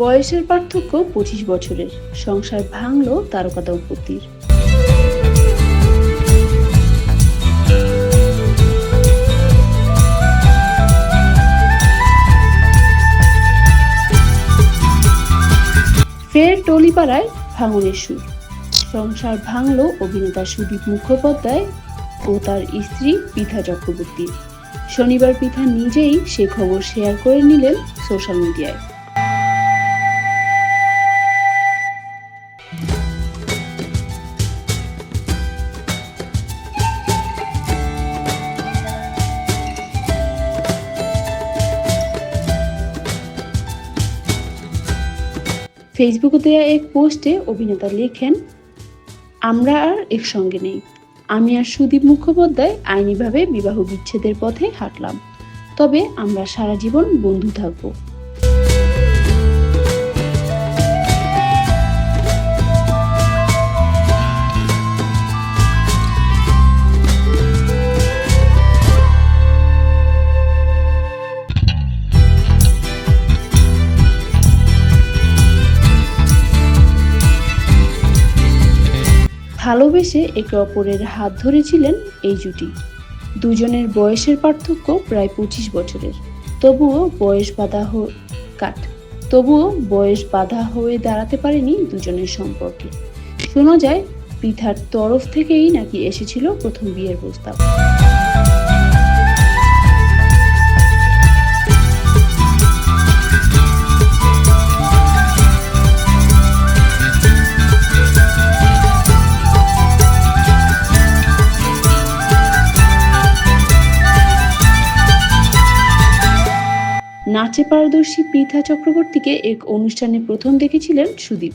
বয়সের পার্থক্য পঁচিশ বছরের। সংসার ভাঙল তারকা দম্পতির ফের টলিপাড়ায় ভাঙনের সুর। সংসার ভাঙল অভিনেতা সুদীপ মুখোপাধ্যায় ও তার স্ত্রী পিঠা চক্রবর্তী। শনিবার পিঠা নিজেই সে খবর শেয়ার করে নিলেন সোশ্যাল মিডিয়ায় ফেসবুকে দেওয়া এক পোস্টে অভিনেতা লেখেন, আমরা আর একসঙ্গে নেই। আমি আর সুদীপ মুখোপাধ্যায় আইনিভাবে বিবাহ বিচ্ছেদের পথে হাঁটলাম। তবে আমরা সারা জীবন বন্ধু থাকব। ভালোবেসে একে অপরের হাত ধরেছিলেন এই জুটি। দুজনের বয়সের পার্থক্য প্রায় পঁচিশ বছরের। তবুও বয়স বাধা কাট। তবুও বয়স বাধা হয়ে দাঁড়াতে পারেনি দুজনের সম্পর্কে। শোনা যায় পৃথার তরফ থেকেই নাকি এসেছিল প্রথম বিয়ের প্রস্তাব। নাচে পারদর্শী পৃথা চক্রবর্তীকে এক অনুষ্ঠানে প্রথম দেখেছিলেন সুদীপ।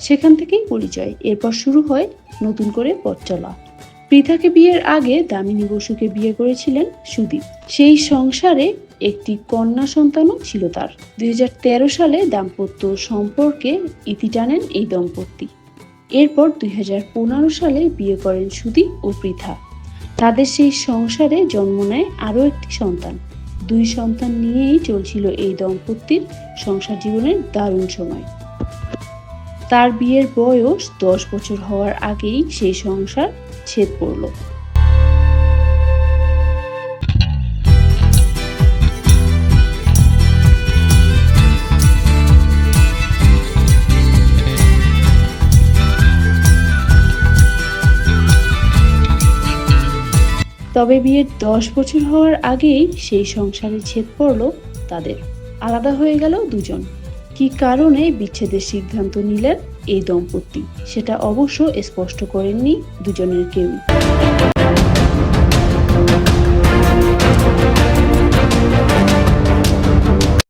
সেখান থেকেই পরিচয়। এরপর শুরু হয় নতুন করে পথ চলা। পৃথাকে বিয়ের আগে দামিনী বসুকে বিয়ে করেছিলেন সুদীপ। সেই সংসারে একটি কন্যা সন্তানও ছিল তার। দুই হাজার তেরো সালে দাম্পত্য সম্পর্কে ইতি টানেন এই দম্পতি। এরপর দুই হাজার পনেরো সালে বিয়ে করেন সুদীপ ও পৃথা। তাদের সেই সংসারে জন্ম নেয় আরও একটি সন্তান। দুই সন্তান নিয়েই চলছিল এই দম্পতির সংসার জীবনের দারুণ সময়। তার বিয়ের বয়স দশ বছর হওয়ার আগেই সেই সংসার ছেদ পড়ল। তবে বিয়ের দশ বছর হওয়ার আগেই সেই সংসারে ছেদ পড়ল তাদের। আলাদা হয়ে গেল দুজন। কি কারণে বিচ্ছেদের সিদ্ধান্ত নিলেন এই দম্পতি? সেটা অবশ্য স্পষ্ট করেননি দুজনের কেউই।